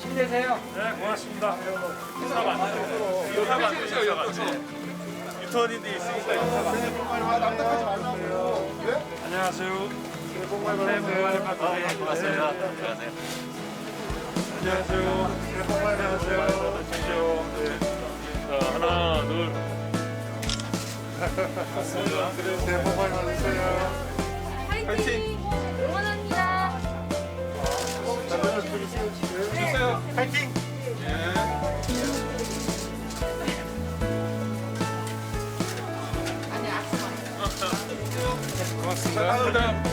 힘내세요. 네, 고맙습니다. 인사가 안 되죠. 인사가 안 되죠. 유턴인데 있으니까. 안녕하세요. 새해 복 많이 받으세요. 네, 고맙습니다. 안녕하세요. 새해 복 많이 받으세요. 네. 자, 하나, 둘. 새해 복 많이 받으세요. 파이팅! 응원합니다. 파이팅! 고